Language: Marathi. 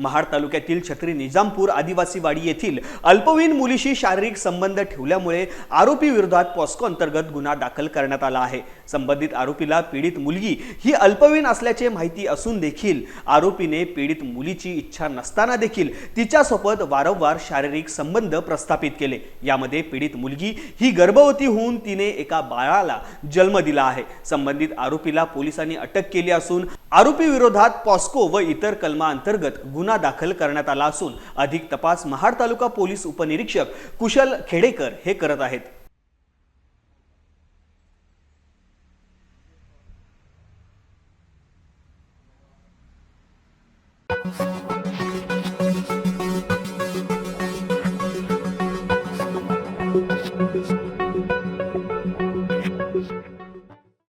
महाड तालुक्यातील छत्री निजामपूर आदिवासी वाडी येथील अल्पवयीन मुलीशी शारीरिक संबंध ठेवल्यामुळे आरोपी विरोधात पॉस्को अंतर्गत गुन्हा दाखल करण्यात आला आहे. संबंधित आरोपीला पीडित मुलगी ही अल्पवयीन असल्याचे माहिती असून देखील आरोपीने पीडित मुलीची इच्छा नसताना देखील तिच्यासोबत वारंवार शारीरिक संबंध प्रस्थापित केले. यामध्ये पीडित मुलगी ही गर्भवती होऊन तिने एका बाळाला जन्म दिला आहे. संबंधित आरोपीला पोलिसांनी अटक केली असून आरोपी विरोधात पॉस्को व इतर कलमांतर्गत गुन्हा दाखल करण्यात आला असून अधिक तपास महाड तालुका पोलीस उपनिरीक्षक कुशल खेडेकर हे करत आहेत.